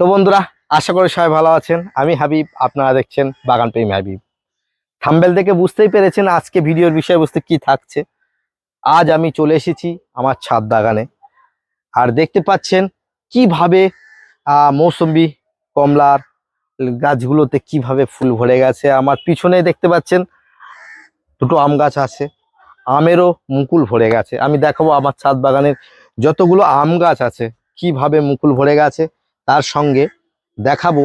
তো বন্ধুরা, আশা করি সবাই ভালো আছেন। আমি হাবিব, আপনারা দেখছেন বাগান প্রেমী হাবিব। থাম্বেল থেকে বুঝতেই পেরেছেন আজকে ভিডিওর বিষয়বস্তু কি থাকছে। আজ আমি চলে এসেছি আমার ছাদ বাগানে। আর দেখতে পাচ্ছেন কীভাবে মৌসম্বি কমলার গাছগুলোতে কীভাবে ফুল ভরে গেছে। আমার পিছনে দেখতে পাচ্ছেন দুটো আম গাছ আছে, আমেরও মুকুল ভরে গেছে। আমি দেখাবো আমার ছাদ বাগানের যতগুলো আম গাছ আছে, কীভাবে মুকুল ভরে গেছে। তার সঙ্গে দেখাবো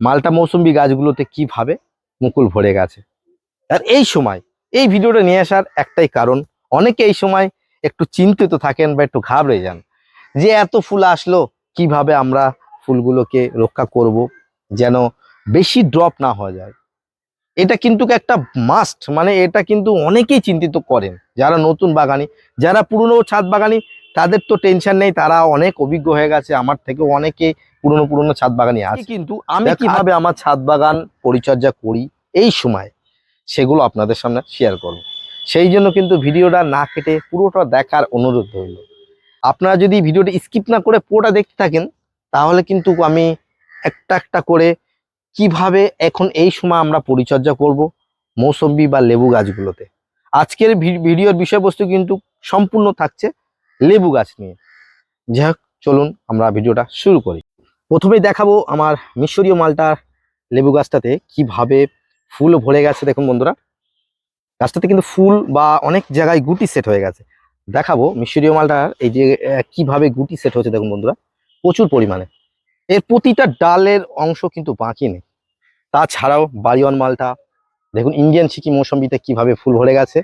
মালটা মৌসুম্বি গাছগুলোতে কীভাবে মুকুল ভরে গেছে। আর এই সময়, এই ভিডিওটা নিয়ে আসার একটাই কারণ, অনেকে এই সময় একটু চিন্তিত থাকেন বা একটু ঘাবড়ে যান যে এত ফুল আসলো, কীভাবে আমরা ফুলগুলোকে রক্ষা করব যেন বেশি ড্রপ না হয়ে যায়। এটা কিন্তু একটা মাস্ট মানে এটা কিন্তু অনেকেই চিন্তিত করেন, যারা নতুন বাগানি, যারা পুরনো ছাদ বাগানি, তাদের তো টেনশন নেই, তারা অনেক অভিজ্ঞ হয়ে গেছে, আমার থেকে অনেকে পুরনো পুরনো ছাদ বাগানি আছে। কিন্তু আমি কীভাবে আমার ছাদ বাগান পরিচর্যা করি এই সময় সেগুলো আপনাদের সামনে শেয়ার করব। সেই জন্য কিন্তু ভিডিওটা না কেটে পুরোটা দেখার অনুরোধ রইল। আপনারা যদি ভিডিওটা স্কিপ না করে পুরোটা দেখতে থাকেন তাহলে কিন্তু আমি একটা একটা করে কীভাবে এখন এই সময় আমরা পরিচর্যা করব মৌসম্বি বা লেবু গাছগুলোতে। আজকের ভিডিওর বিষয়বস্তু কিন্তু সম্পূর্ণ থাকছে লেবু গাছ নিয়ে। যাই হোক চলুন আমরা ভিডিওটা শুরু করি। প্রথমেই দেখাবো আমার মিশরীয় মালটার লেবু গাছটাতে কীভাবে ফুল ভরে গেছে, দেখুন বন্ধুরা। গাছটাতে কিন্তু ফুল বা অনেক জায়গায় গুটি সেট হয়ে গেছে। দেখাবো মিশরীয় মালটার এই যে কীভাবে গুটি সেট হচ্ছে দেখুন বন্ধুরা। প্রচুর পরিমাণে। এর প্রতিটা ডালের অংশ কিন্তু বাঁকি নেই। তাছাড়াও বাড়িওয়ান মালটা, দেখুন ইন্ডিয়ান সিকি মৌসম্বিতে কীভাবে ফুল ভরে গেছে।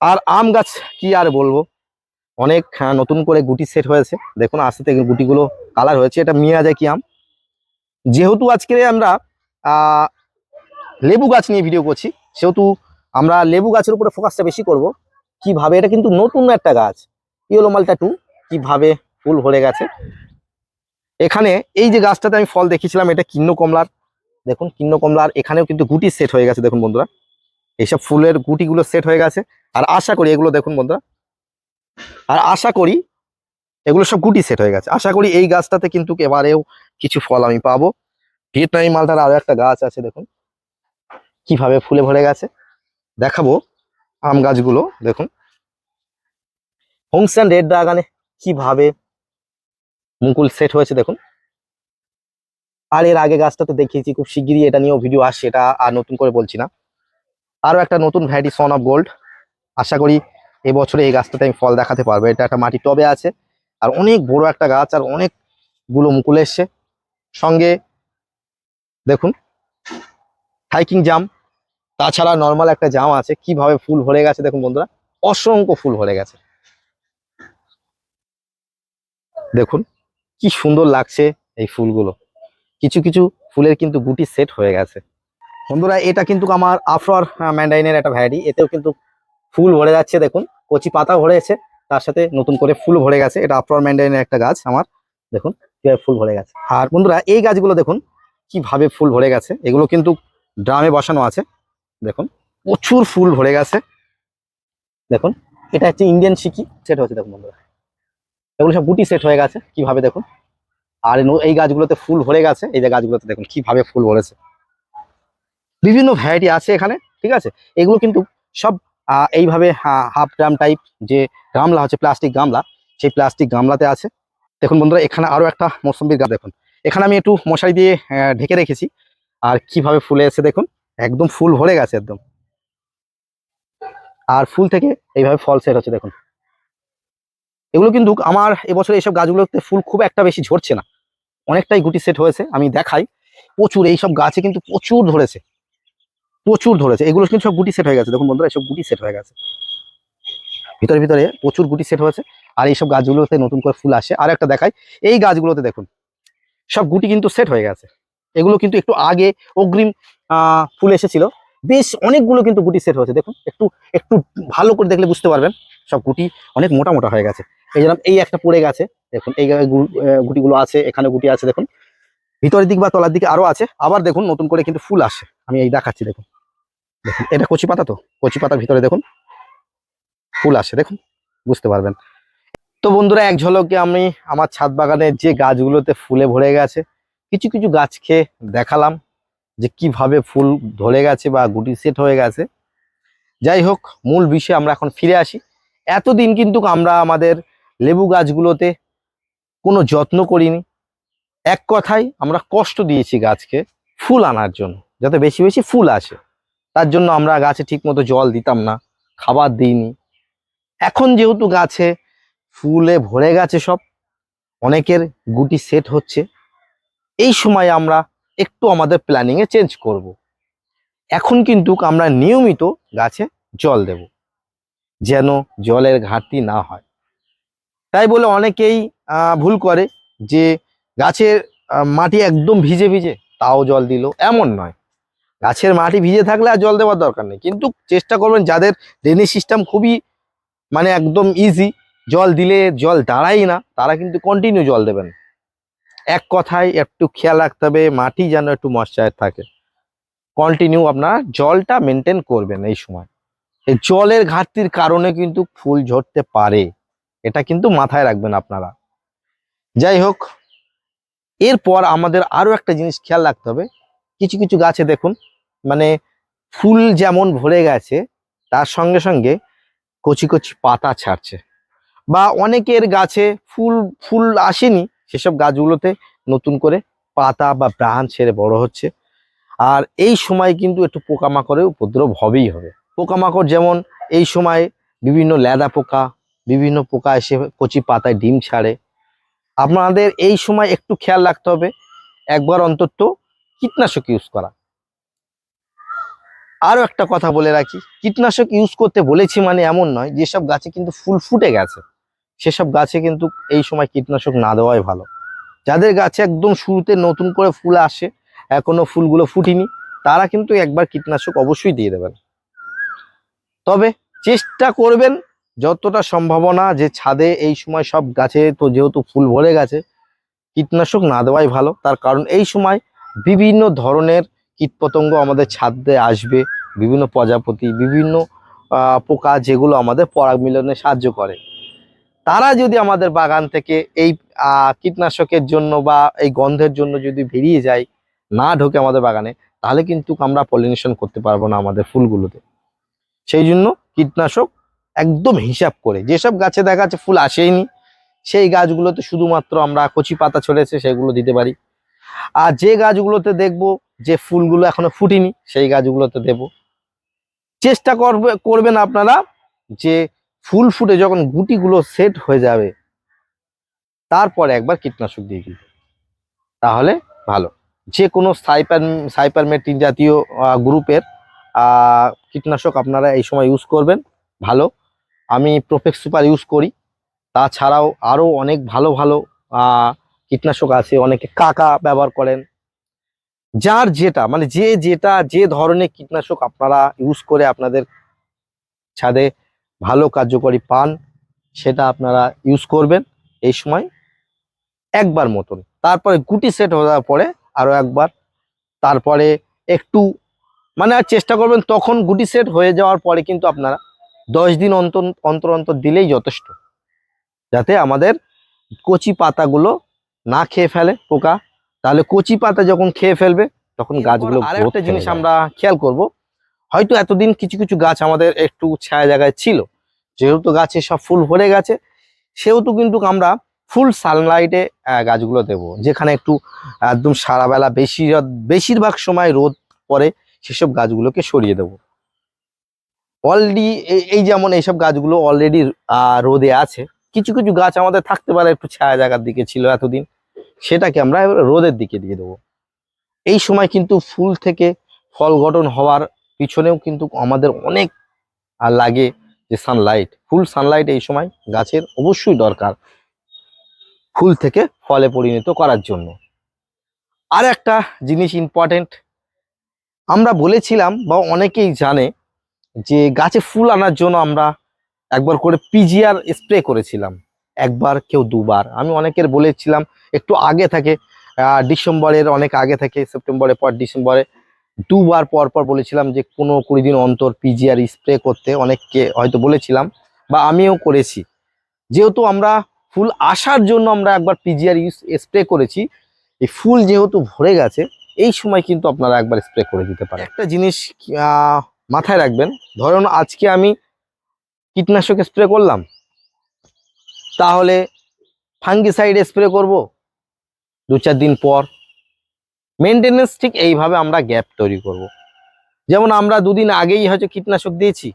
আর আম গাছ কি আর বলব? অনেক হ্যাঁ, নতুন করে গুটি সেট হয়েছে। দেখুন আস্তে থেকে গুটিগুলো কালার হয়েছে। এটা মিয়াজাকি আম? যেহেতু আজকে আমরা লেবু গাছ নিয়ে ভিডিও করছি সেহেতু আমরা লেবু গাছের উপরে ফোকাসটা বেশি করব। কীভাবে? এটা কিন্তু নতুন একটা গাছ। ইয়েলো মালটা টু কীভাবে ফুল ভরে গেছে। এখানে এই যে গাছটাতে আমি ফল দেখিয়েছিলাম এটা কিন্ন কমলার। দেখুন কিন্ন কমলার এখানেও কিন্তু গুটি সেট হয়ে গেছে। দেখুন বন্ধুরা এইসব ফুলের গুটিগুলো সেট হয়ে গেছে। আর আশা করি এগুলো দেখুন বন্ধুরা আর আশা করি এগুলো সব গুটি সেট হয়ে গেছে। আশা করি এই গাছটাতে কিন্তু এবারেও কিছু ফল আমি পাবো। ভিয়েতনামি মালটার আরও একটা গাছ আছে, দেখুন। কীভাবে ফুলে ভরে গেছে। দেখাবো আম গাছগুলো, দেখুন। হোমস্যান্ড রেড ড্রাগনে কীভাবে মুকুল সেট হয়েছে, দেখুন। আর এর আগে গাছটাতে দেখিয়েছি, খুব শিগগিরই এটা নিয়েও ভিডিও আসছে, এটা আর নতুন করে বলছি না। আরও একটা নতুন ভ্যারাইটি সন অফ গোল্ড আশা করি এবছরে এই গাছটাতে আমি ফল দেখাতে পারব। এটা একটা মাটি টবে আছে, আর অনেক বড় একটা গাছ, আর অনেকগুলো মুকুল এসছে। সঙ্গে দেখুন হাইকিং জাম তাছাড়া নর্মাল একটা জাম আছে। কীভাবে ফুল ভরে গেছে দেখুন বন্ধুরা, অসংখ্য ফুল ভরে গেছে। দেখুন, কি সুন্দর লাগছে এই ফুলগুলো। কিছু কিছু ফুলের কিন্তু গুটি সেট হয়ে গেছে। বন্ধুরা, এটা কিন্তু আমার আফরার ম্যান্ডাইনের একটা ভ্যারাইটি এতেও কিন্তু ফুল ভরে যাচ্ছে দেখুন, কচি পাতা ভরেছে, তার সাথে নতুন করে ফুল ভরে গেছে, এটা আফরার ম্যান্ডাইনের একটা গাছ আমার, দেখুন কীভাবে ফুল ভরে গেছে। আর বন্ধুরা, এই গাছগুলো দেখুন কীভাবে ফুল ভরে গেছে, এগুলো কিন্তু ড্রামে বসানো আছে, দেখুন প্রচুর ফুল ভরে গেছে, দেখুন, এটা হচ্ছে ইন্ডিয়ান সিকি, সেট হচ্ছে দেখুন বন্ধুরা, এগুলো সব গুটি সেট হয়ে গেছে, কীভাবে দেখুন, আর এই গাছগুলোতে ফুল ভরে গেছে, এই যে গাছগুলোতে দেখুন কীভাবে ফুল ভরেছে, বিভিন্ন ভ্যারাইটি আছে এখানে, ঠিক আছে, এগুলো কিন্তু সব এইভাবে হাফ ড্রাম টাইপ যে গামলা হচ্ছে প্লাস্টিক গামলা, সেই প্লাস্টিক গামলাতে আছে। দেখুন বন্ধুরা, এখানে আরও একটা মৌসুম্বির গাছ দেখুন। এখানে আমি একটু মশারি দিয়ে ঢেকে রেখেছি। আর কীভাবে ফুলে এসে দেখুন। একদম ফুল ভরে গেছে, একদম। আর ফুল থেকে এইভাবে ফল সেট হচ্ছে, দেখুন। এগুলো কিন্তু আমার এবছর এইসব গাছগুলোতে ফুল খুব একটা বেশি ঝরছে না। অনেকটাই গুটি সেট হয়েছে, আমি দেখাই। প্রচুর, এইসব গাছে কিন্তু প্রচুর ধরেছে। প্রচুর ধরেছে। এগুলো কিন্তু সব গুটি সেট হয়ে গেছে। দেখুন বন্ধুরা এইসব গুটি সেট হয়ে গেছে। ভিতরে ভিতরে প্রচুর গুটি সেট হয়েছে। আর এইসব গাছগুলোতে নতুন করে ফুল আসে। আর একটা দেখাই, এই গাছগুলোতে দেখুন, সব গুটি কিন্তু সেট হয়ে গেছে। এগুলো কিন্তু একটু আগে অগ্রিম ফুল এসেছিল। বেশ অনেকগুলো কিন্তু গুটি সেট হয়েছে। দেখুন, একটু একটু ভালো করে দেখলে বুঝতে পারবেন, সব গুটি অনেক মোটা মোটা হয়ে গেছে। এই যেরকম এই একটা পড়ে গেছে। দেখুন, এই গুটিগুলো আছে, এখানে গুটি আছে, দেখুন। ভিতরের দিক বা তলার দিকে আরও আছে। আবার দেখুন, নতুন করে কিন্তু ফুল আসে। আমি এই দেখাচ্ছি, দেখুন। দেখুন, এটা কচি পাতা তো? কচি পাতার ভিতরে দেখুন, ফুল আসে, দেখুন, বুঝতে পারবেন। তো বন্ধুরা, এক ঝলকে আমি আমার ছাদ বাগানের যে গাছগুলোতে ফুলে ভরে গেছে, কিছু কিছু গাছকে দেখালাম যে কীভাবে ফুল ধরে গেছে বা গুটি সেট হয়ে গেছে। যাই হোক, মূল বিষয়ে আমরা এখন ফিরে আসি। এতদিন কিন্তু আমরা আমাদের লেবু গাছগুলোতে কোনো যত্ন করিনি। এক কথায় আমরা কষ্ট দিয়েছি গাছকে ফুল আনার জন্য, যাতে বেশি বেশি ফুল আসে। তার জন্য আমরা গাছে ঠিকমতো জল দিতাম না, খাবার দিইনি। এখন যেহেতু গাছে ফুলে ভরে গেছে সব, অনেকের গুটি সেট হচ্ছে, এই সময় আমরা একটু আমাদের প্ল্যানিংয়ে চেঞ্জ করব। এখন কিন্তু আমরা নিয়মিত গাছে জল দেব, যেন জলের ঘাটতি না হয়। তাই বলে অনেকেই ভুল করে যে গাছের মাটি একদম ভিজে ভিজে, তাও জল দিল, এমন নয়। গাছের মাটি ভিজে থাকলে আর জল দেওয়ার দরকার নেই। কিন্তু চেষ্টা করবেন যাদের ড্রেনেজ সিস্টেম খুবই মানে একদম ইজি জল দিলে জল দাঁড়াই না, তারা কিন্তু কন্টিনিউ জল দেবেন। এক কথায় একটু খেয়াল রাখতে হবে, মাটি যেন একটু ময়শ্চার থাকে। কন্টিনিউ আপনারা জলটা মেনটেন করবেন এই সময়। এই জলের ঘাটতির কারণে কিন্তু ফুল ঝরতে পারে। এটা কিন্তু মাথায় রাখবেন আপনারা। যাই হোক, এরপর আমাদের আরও একটা জিনিস খেয়াল রাখতে হবে। কিছু কিছু গাছে দেখুন মানে ফুল যেমন ভরে গেছে, তার সঙ্গে সঙ্গে কচি কচি পাতা ছাড়ছে। বা অনেকের গাছে ফুল ফুল আসেনি, সেসব গাছগুলোতে নতুন করে পাতা বা ব্রাঞ্চ ছেড়ে বড় হচ্ছে। আর এই সময় কিন্তু একটু পোকামাকড়ের উপদ্রব হবেই হবে। পোকামাকড় যেমন এই সময় বিভিন্ন ল্যাদা পোকা, বিভিন্ন পোকা এসে কচি পাতায় ডিম ছাড়ে। আপনাদের এই সময় একটু খেয়াল রাখতে হবে, একবার অন্তত কীটনাশক ইউজ করা। আরও একটা কথা বলে রাখি, কীটনাশক ইউজ করতে বলেছি মানে এমন নয়, যেসব গাছে কিন্তু ফুল ফুটে গেছে, সেসব গাছে কিন্তু এই সময় কীটনাশক না দেওয়াই ভালো। যাদের গাছে একদম শুরুতে নতুন করে ফুল আসে, এখনও ফুলগুলো ফুটিনি, তারা কিন্তু একবার কীটনাশক অবশ্যই দিয়ে দেবেন। তবে চেষ্টা করবেন যতটা সম্ভাবনা যে ছাদে এই সময় সব গাছে তো যেহেতু ফুল ভরে গেছে, কীটনাশক না দেওয়াই ভালো। তার কারণ এই সময় বিভিন্ন ধরনের কীটপতঙ্গ আমাদের ছাদে আসবে, বিভিন্ন প্রজাপতি, বিভিন্ন পোকা যেগুলো আমাদের পরাগ মিলনে সাহায্য করে। তারা যদি আমাদের বাগান থেকে এই কীটনাশকের জন্য বা এই গন্ধের জন্য যদি বেরিয়ে যায়, না ঢোকে আমাদের বাগানে, তাহলে কিন্তু আমরা পলিনেশন করতে পারব না আমাদের ফুলগুলোতে। সেই জন্য কীটনাশক একদম হিসাব করে, যেসব গাছে দেখা যাচ্ছে ফুল আসেইনি সেই গাছগুলোতে শুধুমাত্র আমরা কচি পাতা ছড়েছে সেগুলো দিতে পারি। আর যে গাছগুলোতে দেখব যে ফুলগুলো এখনও ফুটিনি, সেই গাছগুলোতে দেব। চেষ্টা করবে, করবেন আপনারা যে ফুল ফুটে যখন গুটিগুলো সেট হয়ে যাবে, তারপরে একবার কীটনাশক দিয়ে দিবে তাহলে ভালো। যে কোনো সাইপার সাইপারমেটিন জাতীয় গ্রুপের কীটনাশক আপনারা এই সময় ইউজ করবেন, ভালো। আমি প্রোফেক্স সুপার ইউজ করি। তাছাড়াও আরও অনেক ভালো ভালো কীটনাশক আছে। অনেকে কাকা ব্যবহার করেন। যার যেটা মানে যে যেটা, যে ধরনের কীটনাশক আপনারা ইউজ করে আপনাদের ছাদে ভালো কার্যকরী পান, সেটা আপনারা ইউজ করবেন এই সময় একবার মতন। তারপরে গুটি সেট যাওয়ার পরে আরও একবার, তারপরে একটু মানে আর চেষ্টা করবেন তখন গুটি সেট হয়ে যাওয়ার পরে কিন্তু আপনারা দশ দিন অন্তর অন্তর অন্তর দিলেই যথেষ্ট। যাতে আমাদের কচি পাতাগুলো না খেয়ে ফেলে পোকা। তাহলে কচি পাতা যখন খেয়ে ফেলবে তখন গাছগুলো আর আরেকটা জিনিস আমরা খেয়াল করব হয়তো এতদিন কিছু কিছু গাছ আমাদের একটু ছায়া জায়গায় ছিল যেহেতু গাছে সব ফুল ভরে গেছে সেহেতু কিন্তু আমরা ফুল সানলাইটে গাছগুলো দেব যেখানে একটু একদম সারাবেলা বেশি বেশিরভাগ সময় রোদ পরে সেসব গাছগুলোকে সরিয়ে দেব। অলরেডি এই যেমন এইসব গাছগুলো অলরেডি রোদে আছে কিছু কিছু গাছ আমাদের থাকতে পারে একটু ছায়া জায়গার দিকে ছিল এতদিন সেটাকে আমরা রোদের দিকে দিয়ে দেবো। এই সময় কিন্তু ফুল থেকে ফল গঠন হওয়ার পিছনেও কিন্তু আমাদের অনেক লাগে যে সানলাইট ফুল সানলাইট এই সময় গাছের অবশ্যই দরকার ফুল থেকে ফলে পরিণত করার জন্য। আর একটা জিনিস ইম্পর্টেন্ট আমরা বলেছিলাম বা অনেকেই জানে যে গাছে ফুল আনার জন্য আমরা একবার করে পিজিআর স্প্রে করেছিলাম। একবার কেউ দুবার। আমি অনেকের বলেছিলাম একটু আগে থাকে ডিসেম্বরের অনেক আগে থেকে, সেপ্টেম্বরের পর ডিসেম্বরে। দুবার পর পর বলেছিলাম যে কোনো কুড়ি দিন অন্তর পিজিআর স্প্রে করতে, অনেককে হয়তো বলেছিলাম, বা আমিও করেছি। যেহেতু আমরা ফুল আসার জন্য আমরা একবার পিজিআর স্প্রে করেছি, এই ফুল যেহেতু ভরে গেছে, এই সময় কিন্তু আপনারা একবার স্প্রে করে দিতে পারেন। একটা জিনিস মাথায় রাখবেন, ধরুন আজকে আমি কীটনাশক স্প্রে করলাম, তাহলে ফাঙ্গিসাইড স্প্রে করব দু চার দিন পর। মেনটেনেন্স ঠিক এইভাবে আমরা গ্যাপ তৈরি করব। যেমন আমরা দুদিন আগেই হয়তো কীটনাশক দিয়েছি,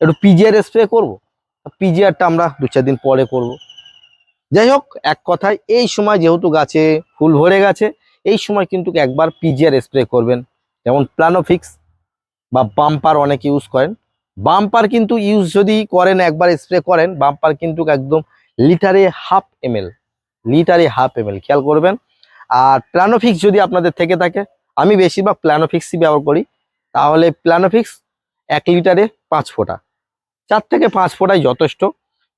একটু পিজিআর স্প্রে করব। পিজিআরটা আমরা দু চার দিন পরে করব। যাই হোক, এক কথায় এই সময় যেহেতু গাছে ফুল ভরে গেছে, এই সময় কিন্তু একবার পিজিআর স্প্রে করবেন। যেমন প্লানোফিক্স বা বাম্পার অনেকে ইউজ করেন। বাম্পার কিন্তু ইউজ যদি করেন, একবার স্প্রে করেন বাম্পার কিন্তু একদম লিটারে হাফ এমএল লিটারে হাফ এমএল খেয়াল করবেন। আর প্ল্যানোফিক্স যদি আপনাদের থেকে থাকে, আমি বেশিরভাগ প্ল্যানোফিক্সই ব্যবহার করি। তাহলে প্ল্যানোফিক্স এক লিটারে পাঁচ ফোঁটা। চার থেকে পাঁচ ফোঁটাই যথেষ্ট।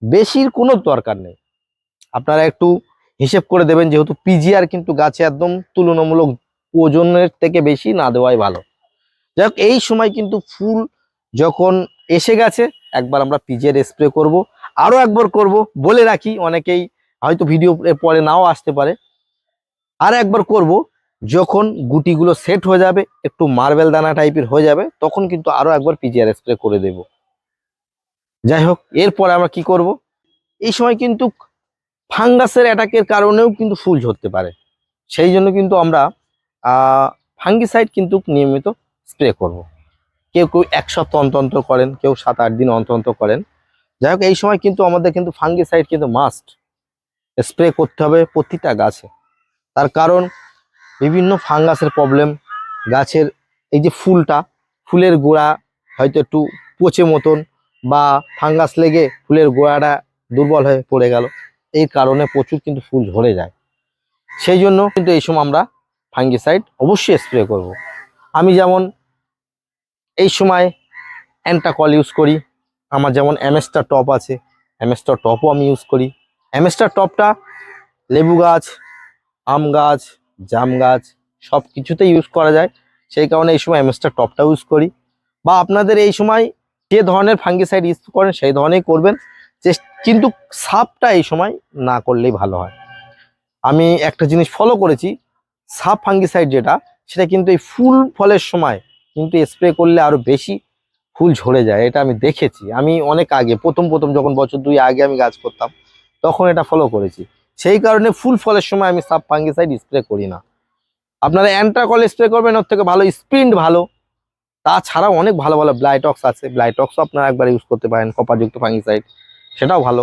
বেশির কোনো দরকার নেই। আপনারা একটু হিসেব করে দেবেন, যেহেতু পিজিআর কিন্তু গাছে একদম তুলনামূলক ওজনের থেকে বেশি না দেওয়াই ভালো। যাই এই সময় কিন্তু ফুল যখন এসে গেছে, একবার আমরা পিজিআর স্প্রে করব। আরও একবার করব, বলে রাখি, অনেকেই হয়তো ভিডিও পরে নাও আসতে পারে। আর একবার করব, যখন গুটিগুলো সেট হয়ে যাবে, একটু মার্বেল দানা টাইপের হয়ে যাবে, তখন কিন্তু আরও একবার পিজিআর স্প্রে করে দেব। যাই হোক, এরপরে আমরা কি করব? এই সময় কিন্তু ফাঙ্গাসের অ্যাটাকের কারণেও কিন্তু ফুল ঝরতে পারে। সেই জন্য কিন্তু আমরা ফাঙ্গিসাইড কিন্তু নিয়মিত স্প্রে করব। কেউ কেউ এক সপ্তাহ অন্তর করেন, কেউ সাত আট দিন অন্তর করেন। যাই হোক, এই সময় কিন্তু আমাদের কিন্তু ফাঙ্গিসাইড কিন্তু মাস্ট স্প্রে করতে হবে প্রতিটা গাছে। তার কারণ বিভিন্ন ফাঙ্গাসের প্রবলেম গাছের এই যে ফুলটা, ফুলের গোড়া হয়তো একটু পচে মতন বা ফাঙ্গাস লেগে ফুলের গোড়াটা দুর্বল হয়ে পড়ে গেল। এই কারণে প্রচুর কিন্তু ফুল ঝরে যায়। সেই জন্য কিন্তু এই সময় আমরা ফাঙ্গিসাইড অবশ্যই স্প্রে করব। আমি যেমন এই সময় অ্যান্টাকল ইউজ করি, আমার যেমন অ্যামেস্টার টপ আছে অ্যামেস্টার টপও আমি ইউজ করি। অ্যামেস্টার টপটা, লেবু গাছ, আম গাছ, জাম গাছ সব কিছুতে ইউজ করা যায়। সেই কারণে এই সময় অ্যামেস্টার টপটা ইউজ করি। বা আপনাদের এই সময় যে ধরনের ফাঙ্গিসাইড ইউজ করেন, সেই ধরনেরই করবেন। কিন্তু সাপটা এই সময় না করলেই ভালো হয়। আমি একটা জিনিস ফলো করেছি, সাপ ফাঙ্গিসাইড যেটা, সেটা কিন্তু এই ফুল ফলের সময় কিন্তু স্প্রে করলে আরও বেশি ফুল ঝরে যায়। এটা আমি দেখেছি। আমি অনেক আগে, প্রথম প্রথম যখন বছর দুই আগে আমি গাছ করতাম তখন এটা ফলো করেছি। সেই কারণে ফুল ফলের সময় আমি সাব ফাঙ্গিসাইড স্প্রে করি না। আপনারা অ্যান্ট্রাকল স্প্রে করবেন, ওর থেকে ভালো স্প্রিন্ট ভালো। তাছাড়াও অনেক ভালো ভালো ব্লাইটক্স আছে। ব্লাইটক্সও আপনারা একবার ইউজ করতে পারেন কপারযুক্ত ফাঙ্গিসাইড সেটাও ভালো।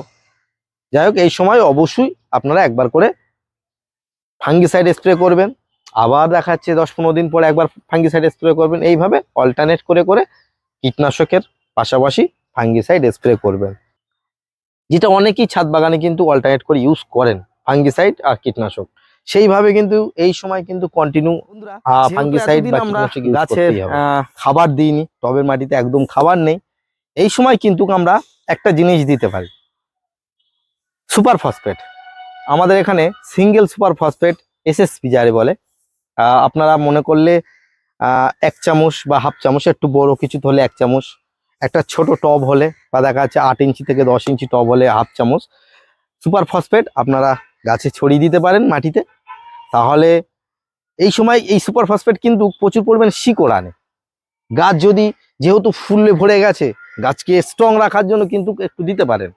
যাই হোক, এই সময় অবশ্যই আপনারা একবার করে ফাঙ্গিসাইড স্প্রে করবেন। আবার দেখা যাচ্ছে দশ পনেরো দিন পরে একবার ফাঙ্গিসাইড স্প্রে করবেন। এইভাবে অল্টারনেট করে করে কীটনাশকের পাশাপাশি ফাঙ্গিসাইড স্প্রে করবেন। যেটা অনেকেই ছাদ বাগানে কিন্তু অল্টারনেট করে ইউজ করেন ফাঙ্গিসাইড আর কীটনাশক। সেইভাবে কিন্তু এই সময় কিন্তু কন্টিনিউ ফাঙ্গিসাইড বা কীটনাশক গাছের। খাবার দিইনি টবের মাটিতে একদম খাবার নেই। এই সময় কিন্তু আমরা একটা জিনিস দিতে পারি। সুপার ফসফেট আমাদের এখানে সিঙ্গেল সুপার ফসফেট এসএসপি যারে বলে। আহ, আপনারা মনে করলে আহ, এক চামচ বা হাফ চামচ একটু বড় কিছু হলে এক চামচ। একটা ছোট টব হলে বা দেখা যাচ্ছে আট ইঞ্চি থেকে দশ ইঞ্চি টব হলে হাফ চামচ সুপার ফসফেট আপনারা গাছে ছড়িয়ে দিতে পারেন মাটিতে। তাহলে এই সময় এই সুপার ফসফেট কিন্তু প্রচুর পরিমাণে শিকড় আনে। গাছ যদি যেহেতু ফুলে ভরে গেছে, গাছকে স্ট্রং রাখার জন্য কিন্তু একটু দিতে পারেন।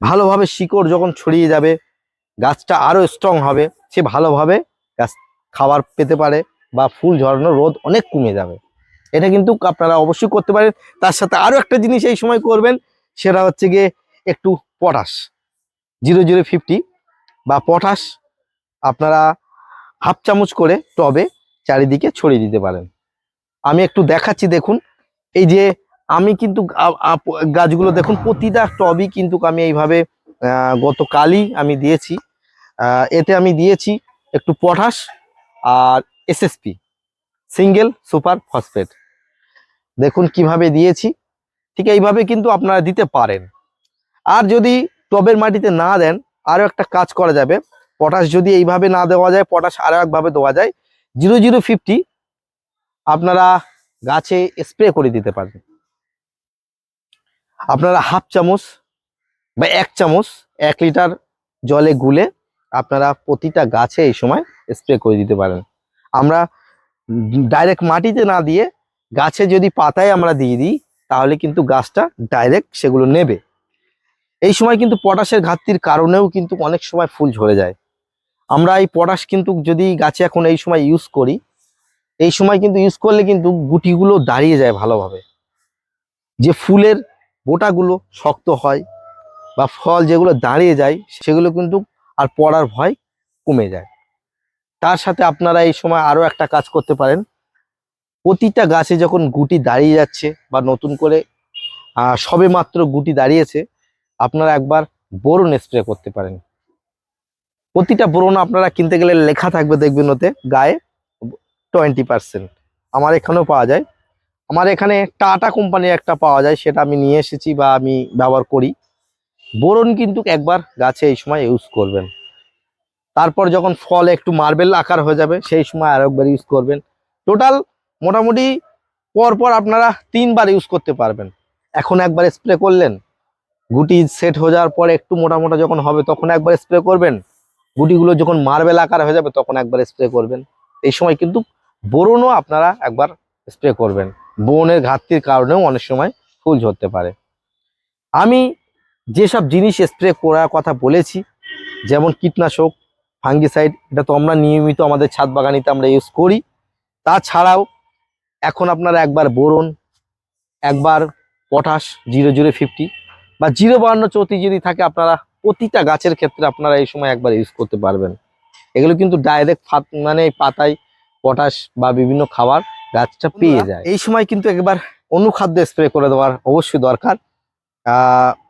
ভালোভাবে শিকড় যখন ছড়িয়ে যাবে, গাছটা আরও স্ট্রং হবে, সে ভালোভাবে গাছ খাবার পেতে পারে বা ফুল ঝরানোর রোদ অনেক কমে যাবে। এটা কিন্তু আপনারা অবশ্যই করতে পারেন। তার সাথে আরও একটা জিনিস এই সময় করবেন, সেটা হচ্ছে গিয়ে একটু পটাশ। জিরো জিরো ফিফটি বা পটাশ আপনারা হাফ চামচ করে টবে চারিদিকে ছড়িয়ে দিতে পারেন। আমি একটু দেখাচ্ছি, দেখুন। এই যে আমি কিন্তু গাছগুলো দেখুন, প্রতিটা টবই কিন্তু আমি এইভাবে গতকালই আমি দিয়েছি। এতে আমি দিয়েছি একটু পটাশ আর এসএসপি, সিঙ্গেল সুপার ফসফেট। দেখুন কীভাবে দিয়েছি। ঠিক এইভাবে কিন্তু আপনারা দিতে পারেন। আর যদি টবের মাটিতে না দেন, আরও একটা কাজ করা যাবে। পটাশ যদি এইভাবে না দেওয়া যায়, পটাশ আরও একভাবে দেওয়া যায়, জিরো জিরো ফিফটি আপনারা গাছে স্প্রে করে দিতে পারবেন। আপনারা হাফ চামচ বা এক চামচ এক লিটার জলে গুলে আপনারা প্রতিটা গাছে এই সময় স্প্রে করে দিতে পারেন। আমরা ডাইরেক্ট মাটিতে না দিয়ে গাছে যদি পাতায় আমরা দিয়ে দিই, তাহলে কিন্তু গাছটা ডাইরেক্ট সেগুলো নেবে। এই সময় কিন্তু পটাশের ঘাটতির কারণেও কিন্তু অনেক সময় ফুল ঝরে যায়। আমরা এই পটাশ কিন্তু যদি গাছে এখন এই সময় ইউজ করি, এই সময় কিন্তু ইউজ করলে কিন্তু গুটিগুলো দাঁড়িয়ে যায় ভালোভাবে। যে ফুলের বোটাগুলো শক্ত হয় বা ফল যেগুলো দাঁড়িয়ে যায়, সেগুলো কিন্তু আর পড়ার ভয় কমে যায়। তার সাথে আপনারা এই সময় আরও একটা কাজ করতে পারেন। প্রতিটা গাছে যখন গুটি দাঁড়িয়ে যাচ্ছে বা নতুন করে সবে মাত্র গুটি দাঁড়িয়েছে, আপনারা একবার বোরন স্প্রে করতে পারেন। প্রতিটা বোরন আপনারা কিনতে গেলে লেখা থাকবে দেখবেন ওতে, গায়ে টোয়েন্টি পার্সেন্ট আমার এখানেও পাওয়া যায়। আমার এখানে টাটা কোম্পানির একটা পাওয়া যায়, সেটা আমি নিয়ে এসেছি বা আমি ব্যবহার করি। বোরন কিন্তু একবার গাছে এই সময় ইউজ করবেন। তারপর যখন ফল একটু মার্বেল আকার হয়ে যাবে, সেই সময় আরও একবার ইউজ করবেন। টোটাল মোটামুটি পরপর আপনারা তিনবার ইউজ করতে পারবেন। এখন একবার স্প্রে করলেন, গুটি সেট হয়ে যাওয়ার পরে একটু মোটা মোটা যখন হবে তখন একবার স্প্রে করবেন। গুটিগুলো যখন মার্বেল আকার হয়ে যাবে তখন একবার স্প্রে করবেন। এই সময় কিন্তু বোরনও আপনারা একবার স্প্রে করবেন। বোনের ঘাটতির কারণেও অনেক সময় ফুল ঝরতে পারে। আমি যেসব জিনিস স্প্রে করার কথা বলেছি, যেমন কীটনাশক ফাঙ্গিসাইড এটা তো আমরা নিয়মিত আমাদের ছাদ বাগানিতে আমরা ইউজ করি। তাছাড়াও এখন আপনারা একবার বোরন একবার পটাশ জিরো জিরো ফিফটি বা জিরো বাহান্ন চৌতি যদি থাকে আপনারা প্রতিটা গাছের ক্ষেত্রে আপনারা এই সময় একবার ইউজ করতে পারবেন। এগুলো কিন্তু ডাইরেক্ট ফাত মানে পাতায় পটাশ বা বিভিন্ন খাবার গাছটা পেয়ে যায়। এই সময় কিন্তু একবার অনুখাদ্য স্প্রে করে দেওয়ার অবশ্যই দরকার।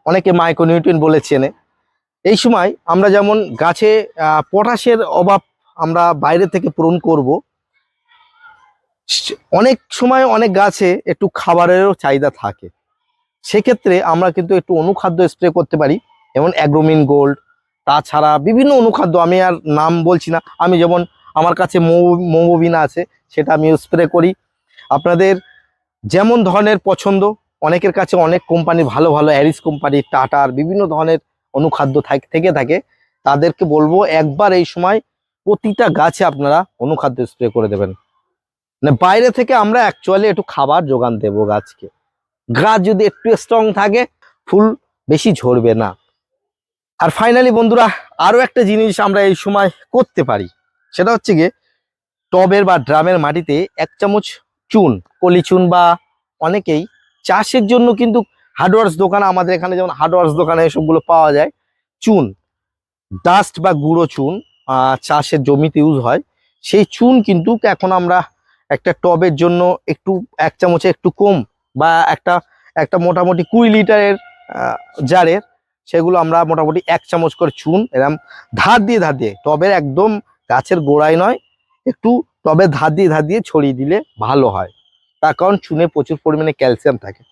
অনেকে মাইক্রোনিউট্রিয়েন্ট বলে চেনে। এই সময় আমরা যেমন গাছে পটাশের অভাব আমরা বাইরে থেকে পূরণ করব অনেক সময় অনেক গাছে একটু খাবারেরও চাহিদা থাকে। সেক্ষেত্রে আমরা কিন্তু একটু অনুখাদ্য স্প্রে করতে পারি, যেমন অ্যাগ্রোমিন গোল্ড তাছাড়া বিভিন্ন অনুখাদ্য, আমি আর নাম বলছি না, আমি যেমন আমার কাছে মোমোবিনা আছে, সেটা আমি স্প্রে করি। আপনাদের যেমন ধরনের পছন্দ, অনেকের কাছে অনেক কোম্পানি ভালো ভালো অ্যারিস কোম্পানি টাটার বিভিন্ন ধরনের অনুখাদ্য থেকে, থাকে তাদেরকে বলব একবার এই সময় প্রতিটা গাছে আপনারা অনুখাদ্য স্প্রে করে দেবেন। মানে বাইরে থেকে আমরা অ্যাকচুয়ালি একটু খাবার যোগান দেব গাছকে। গাছ যদি একটু স্ট্রং থাকে, ফুল বেশি ঝরবে না। আর ফাইনালি বন্ধুরা, আরও একটা জিনিস আমরা এই সময় করতে পারি। সেটা হচ্ছে গিয়ে টবের বা ড্রামের মাটিতে এক চামচ চুন, কলি চুন বা অনেকেই চাষের জন্য কিন্তু হার্ডওয়ার্স দোকান, আমাদের এখানে যেমন হার্ডওয়ার্স দোকানে এসবগুলো পাওয়া যায়। চুন ডাস্ট বা গুঁড়ো চুন চাষের জমিতে ইউজ হয়। সেই চুন কিন্তু এখন আমরা একটা টবের জন্য একটু, এক চামচে একটু কম বা একটা একটা মোটামুটি কুড়ি লিটারের জারের, সেগুলো আমরা মোটামুটি এক চামচ করে চুন, এরম ধার দিয়ে ধার দিয়ে, টবের একদম গাছের গোড়ায় নয়, একটু টবের ধার দিয়ে ধার দিয়ে ছড়িয়ে দিলে ভালো হয়। তার কারণ চুনে প্রচুর পরিমাণে ক্যালসিয়াম থাকে।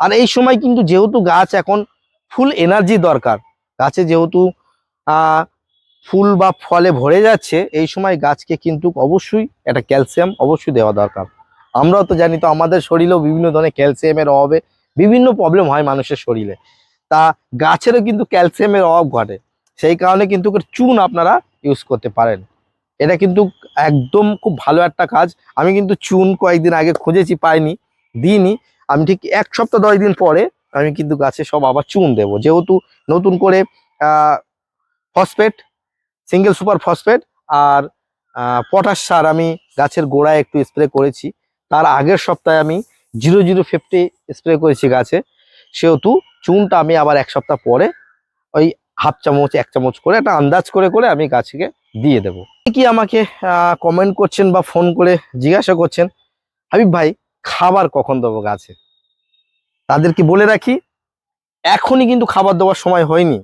আর এই সময় কিন্তু যেহেতু গাছ এখন ফুল এনার্জি দরকার, গাছে যেহেতু ফুল বা ফলে ভরে যাচ্ছে, এই সময় গাছকে কিন্তু অবশ্যই একটা ক্যালসিয়াম অবশ্যই দেওয়া দরকার। আমরাও তো জানি তো আমাদের শরীরেও বিভিন্ন ধরনের ক্যালসিয়ামের অভাবে বিভিন্ন প্রবলেম হয় মানুষের শরীরে। তা গাছেরও কিন্তু ক্যালসিয়ামের অভাব ঘটে, সেই কারণে কিন্তু চুন আপনারা ইউজ করতে পারেন। এটা কিন্তু একদম খুব ভালো একটা কাজ। আমি কিন্তু চুন কয়েকদিন আগে খুঁজেছি, পাইনি, দিইনি। আমি ঠিক এক সপ্তাহ, দশ দিন পরে আমি কিন্তু গাছে সব আবার চুন দেব। যেহেতু নতুন করে ফসফেট সিঙ্গেল সুপার ফসফেট আর পটাশ সার আমি গাছের গোড়ায় একটু স্প্রে করেছি। তার আগের সপ্তাহে আমি জিরো জিরো ফিফটি স্প্রে করেছি গাছে। সেহেতু চুনটা আমি আবার এক সপ্তাহ পরে ওই হাফ চামচ, এক চামচ করে একটা আন্দাজ করে করে আমি গাছকে দিয়ে দেবো। কি আমাকে কমেন্ট করছেন বা ফোন করে জিজ্ঞাসা করছেন, হাবিব ভাই, খাবার কখন দেবো গাছে? তাদেরকে বলে রাখি? এখনই কিন্তু খাবার দেওয়ার সময় হয়নি।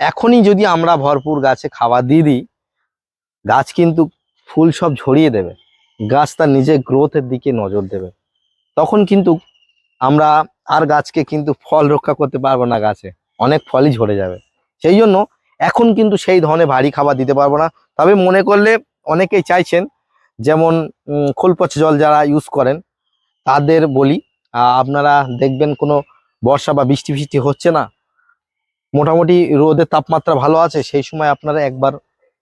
এখনই যদি আমরা ভরপুর গাছে খাবার দিয়ে দিই, গাছ কিন্তু ফুল সব ঝরিয়ে দেবে। গাছ তার নিজের গ্রোথের দিকে নজর দেবে। তখন কিন্তু আমরা আর গাছকে কিন্তু ফল রক্ষা করতে পারব না গাছে। অনেক ফলই ঝরে যাবে। সেই জন্য এখন কিন্তু সেই ধরনের ভারী খাবার দিতে পারব না। তবে মনে করলে অনেকেই চাইছেন, যেমন খোলপচ জল যারা ইউজ করেন, তাদের বলি আপনারা দেখবেন কোনো বর্ষা বা বৃষ্টি ফিষ্টি হচ্ছে না? মোটামুটি রোদের তাপমাত্রা ভালো আছে, সেই সময় আপনারা একবার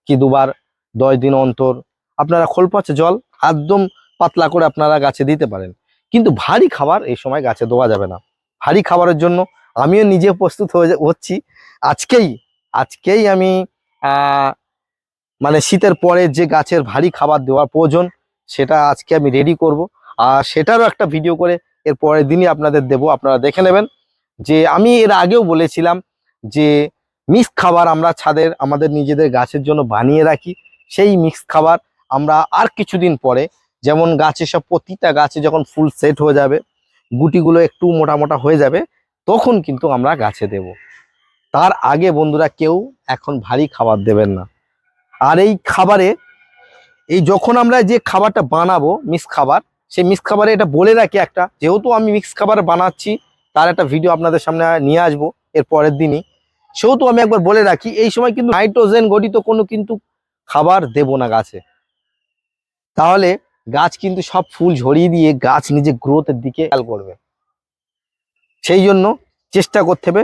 কি দুবার দশ দিন অন্তর আপনারা খোল পচা জল একদম পাতলা করে আপনারা গাছে দিতে পারেন। কিন্তু ভারী খাবার এই সময় গাছে দেওয়া যাবে না। ভারী খাবারের জন্য আমিও নিজে প্রস্তুত হয়ে হচ্ছি। আজকেই আজকেই আমি মানে শীতের পরে যে গাছের ভারী খাবার দেওয়ার প্রয়োজন, সেটা আজকে আমি রেডি করব। আর সেটারও একটা ভিডিও করে এর পরের দিনই আপনাদের দেব। আপনারা দেখে নেবেন। যে আমি এর আগেও বলেছিলাম যে মিক্স খাবার আমরা ছাদের, আমাদের নিজেদের গাছের জন্য বানিয়ে রাখি, সেই মিক্স খাবার আমরা আর কিছুদিন পরে, যেমন গাছে সব প্রতিটা গাছে যখন ফুল সেট হয়ে যাবে, গুটিগুলো একটু মোটা মোটা হয়ে যাবে, তখন কিন্তু আমরা গাছে দেব। তার আগে বন্ধুরা কেউ এখন ভারী খাবার দেবেন না। আর এই খাবারে, এই যখন আমরা যে খাবারটা বানাবো মিক্স খাবার, সেই মিক্স খাবারে এটা বলে রাখি একটা, যেহেতু আমি মিক্স খাবার বানাচ্ছি, তার একটা ভিডিও আপনাদের সামনে নিয়ে আসব, এর পরের দিনই। সেহেতু আমি একবার বলে রাখি, এই সময় কিন্তু নাইট্রোজেন গঠিত কোনো কিন্তু খাবার দেব না গাছে। তাহলে গাছ কিন্তু সব ফুল ঝরিয়ে দিয়ে গাছ নিজে গ্রোথের দিকে খেয়াল করবে। সেই জন্য চেষ্টা করতে হবে,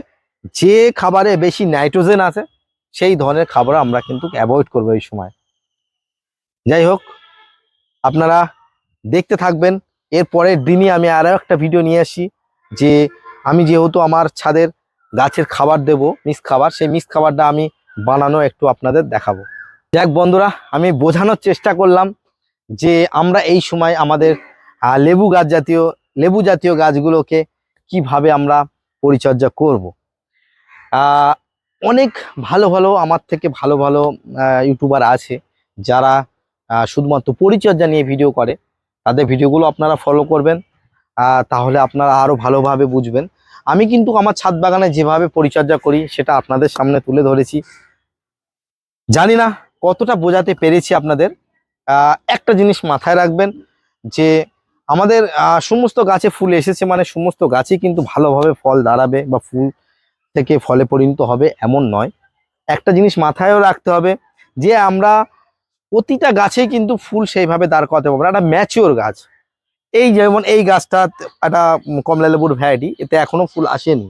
যে খাবারে বেশি নাইট্রোজেন আছে, সেই ধরনের খাবার আমরা কিন্তু অ্যাভয়েড করব এই সময়। যাই হোক, আপনারা দেখতে থাকবেন এর পরের দিনই আমি আরও একটা ভিডিও নিয়ে আসি, যে আমি যেহেতু আমার ছাদের গাছের খাবার দেব মিক্স খাবার। সেই মিক্স খাবারটা আমি বানানো একটু আপনাদের দেখাবো। যাক বন্ধুরা, আমি বোঝানোর চেষ্টা করলাম যে আমরা এই সময় আমাদের লেবু গাছ জাতীয়, লেবু জাতীয় গাছগুলোকে কীভাবে আমরা পরিচর্যা করব। অনেক ভালো ভালো, আমার থেকে ভালো ভালো ইউটিউবার আছে যারা শুধুমাত্র পরিচর্যা নিয়ে ভিডিও করে। তাদের ভিডিওগুলো আপনারা ফলো করবেন তাহলে আপনারা আরও ভালোভাবে বুঝবেন। আমি কিন্তু আমার ছাদ বাগানে যেভাবে পরিচর্যা করি, সেটা আপনাদের সামনে তুলে ধরেছি। জানি না কতটা বোঝাতে পেরেছি আপনাদের। একটা জিনিস মাথায় রাখবেন যে আমাদের সমস্ত গাছে ফুল এসেছে মানে সমস্ত গাছই কিন্তু ভালোভাবে ফল দাঁড়াবে বা ফুল থেকে ফলে পরিণত হবে এমন নয়। একটা জিনিস মাথায়ও রাখতে হবে যে আমরা প্রতিটা গাছেই কিন্তু ফুল সেইভাবে দাঁড় করাতে পারব একটা ম্যাচিওর গাছ। এই যেমন এই গাছটা একটা কমলা লেবুর ভ্যারাইটি এতে এখনও ফুল আসেনি।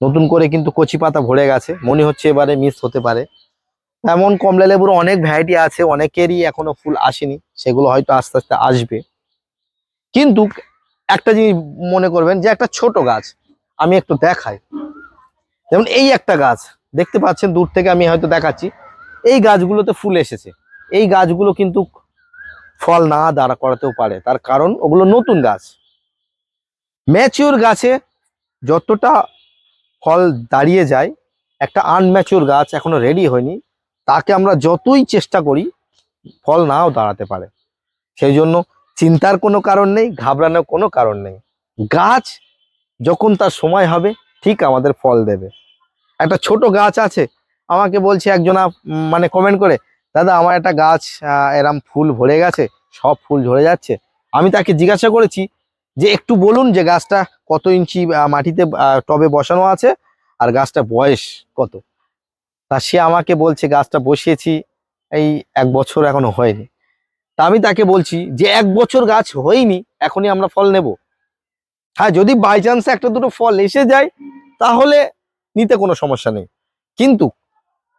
নতুন করে কিন্তু কচি পাতা ভরে গেছে, মনে হচ্ছে এবারে মিস হতে পারে। এমন কমলা লেবুর অনেক ভ্যারাইটি আছে, অনেকেরই এখনও ফুল আসেনি, সেগুলো হয়তো আস্তে আস্তে আসবে। কিন্তু একটা জিনিস মনে করবেন যে একটা ছোট গাছ, আমি একটু দেখাই। যেমন এই একটা গাছ, দেখতে পাচ্ছেন দূর থেকে আমি হয়তো দেখাচ্ছি, এই গাছগুলোতে ফুল এসেছে। এই গাছগুলো কিন্তু ফল না দাঁড়া করাতেও পারে। তার কারণ ওগুলো নতুন গাছ। ম্যাচিওর গাছে যতটা ফল দাঁড়িয়ে যায়, একটা আনম্যাচিওর গাছ এখনও রেডি হয়নি, তাকে আমরা যতই চেষ্টা করি, ফল নাও দাঁড়াতে পারে। সেই জন্য চিন্তার কোনো কারণ নেই, ঘাবড়ানোর কোনো কারণ নেই। গাছ যখন তার সময় হবে, ঠিক আমাদের ফল দেবে। একটা ছোট গাছ আছে, আমাকে বলছে একজনা মানে কমেন্ট করে দাদা, আমার একটা গাছ এরম ফুল ভরে গেছে, সব ফুল ঝরে যাচ্ছে। আমি তাকে জিজ্ঞাসা করেছি যে, একটু বলুন যে গাছটা কত ইঞ্চি মাটিতে টবে বসানো আছে আর গাছটা বয়স কত? তা সে আমাকে বলছে, গাছটা বসিয়েছি, এই এক বছর এখনও হয়নি। তা আমি তাকে বলছি যে, এক বছর গাছ হয়নি, এখনই আমরা ফল নেব। হ্যাঁ যদি বাই চান্স একটা দুটো ফল এসে যায়, তাহলে নিতে কোনো সমস্যা নেই। কিন্তু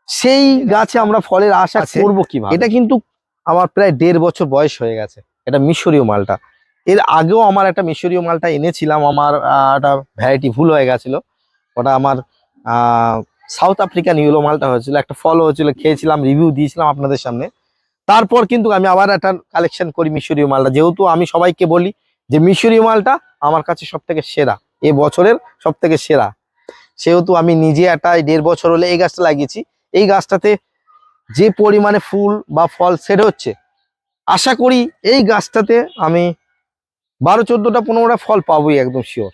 সেই গাছে আমরা ফলের আশা। করব কীভাবে? এটা কিন্তু আমার প্রায় দেড় বছর বয়স হয়ে গেছে। এটা মিশরীয় মালটা। এর আগেও আমার একটা মিশরীয় মালটা এনেছিলাম। আমার একটা ভ্যারাইটি ভুল হয়ে গেছিল। ওটা আমার সাউথ আফ্রিকান ইউলো মালটা হয়েছিল। একটা ফল হয়েছিল খেয়েছিলাম রিভিউ দিয়েছিলাম আপনাদের সামনে। তারপর কিন্তু আমি আবার একটা কালেকশন করি মিশরীয় মালটা। যেহেতু আমি সবাইকে বলি যে মিশরীয় মালটা আমার কাছে সব থেকে সেরা। এ বছরের সব থেকে সেরা। সেহেতু আমি নিজে একটা দেড় বছর হলে এই গাছটা লাগিয়েছি। এই গাছটাতে যে পরিমাণে ফুল বা ফল সেট হচ্ছে, আশা করি এই গাছটাতে আমি বারো চোদ্দোটা পনেরোটা ফল পাবোই একদম শিওর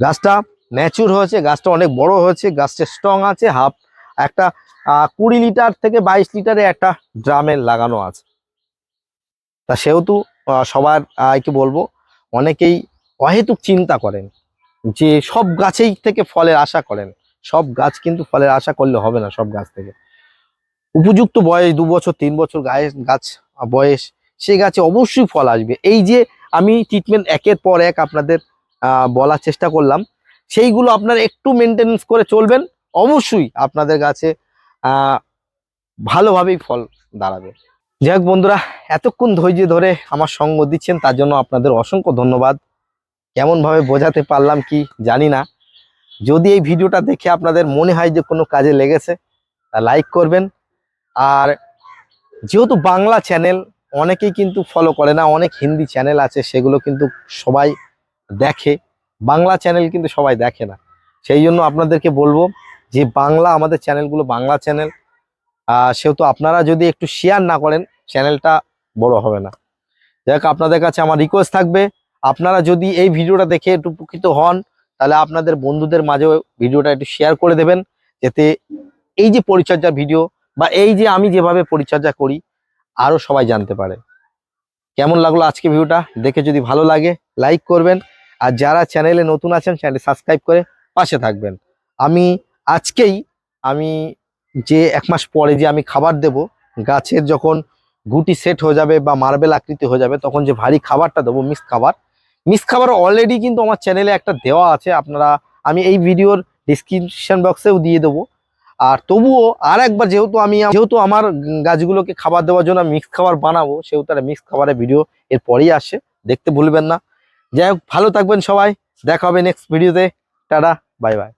গাছটা ম্যাচুর হয়েছে, গাছটা অনেক বড় হয়েছে, গাছটা স্ট্রং আছে হাফ একটা কুড়ি লিটার থেকে বাইশ লিটারে একটা ড্রামে লাগানো আছে। তা সেহেতু সবার কি বলব, অনেকেই অহেতুক চিন্তা করেন যে সব গাছেই থেকে ফলের আশা করেন। সব গাছ কিন্তু ফলের আশা করলে হবে না সব গাছ থেকে। উপযুক্ত বয়স, দু বছর, তিন বছর গায়ে গাছ, বয়স সেই গাছে অবশ্যই ফল আসবে। এই যে আমি ট্রিটমেন্ট একের পর এক আপনাদের বলার চেষ্টা করলাম, সেইগুলো আপনারা একটু মেনটেনেন্স করে চলবেন, অবশ্যই আপনাদের গাছে ভালোভাবেই ফল দাঁড়াবে। যাই বন্ধুরা, এতক্ষণ ধৈর্য ধরে আমার সঙ্গ দিচ্ছেন, তার জন্য আপনাদের অসংখ্য ধন্যবাদ। কেমনভাবে বোঝাতে পারলাম কি জানি না। যদি এই ভিডিওটা দেখে আপনাদের মনে হয় যে কোনো কাজে লেগেছে লাইক করবেন। আর যেহেতু বাংলা চ্যানেল অনেকেই কিন্তু ফলো করে না, অনেক হিন্দি চ্যানেল আছে, সেগুলো কিন্তু সবাই দেখে। বাংলা চ্যানেল কিন্তু সবাই দেখে না। সেই জন্য আপনাদেরকে বলব যে বাংলা, আমাদের চ্যানেলগুলো বাংলা চ্যানেল সেহেতু আপনারা যদি একটু শেয়ার না করেন চ্যানেলটা বড় হবে না। যাই আপনাদের কাছে আমার রিকোয়েস্ট থাকবে, আপনারা যদি এই ভিডিওটা দেখে একটু উপকৃত হন তাহলে আপনাদের বন্ধুদের মাঝেও ভিডিওটা একটু শেয়ার করে দেবেন, যাতে এই যে পরিচর্যার ভিডিও বা এই যে আমি যেভাবে পরিচর্যা করি আরও সবাই জানতে পারে। কেমন লাগল আজকে ভিডিওটা? দেখে যদি ভালো লাগে লাইক করবেন। আর যারা চ্যানেলে নতুন আছেন চ্যানেলটি সাবস্ক্রাইব করে পাশে থাকবেন। আমি আজকেই, আমি যে এক মাস পরে যে আমি খাবার দেব, গাছের যখন গুটি সেট হয়ে যাবে বা মার্বেল আকৃতি হয়ে যাবে, তখন যে ভারী খাবারটা দেবো মিক্স খাবার মিক্স খাবার অলরেডি কিন্তু আমার চ্যানেলে একটা দেওয়া আছে, আপনারা আমি এই ভিডিওর ডিসক্রিপশন বক্সেও দিয়ে দেবো। আর তবুও আর একবার যেহেতু আমি যেহেতু আমার গাছগুলোকে খাবার দেওয়ার জন্য মিক্স খাবার বানাবো, সেহেতু একটা মিক্স খাবারের ভিডিও এর পরেই আসে, দেখতে ভুলবেন না। যাই হোক, ভালো থাকবেন সবাই, দেখা হবে নেক্সট ভিডিওতে টাটা বাই বাই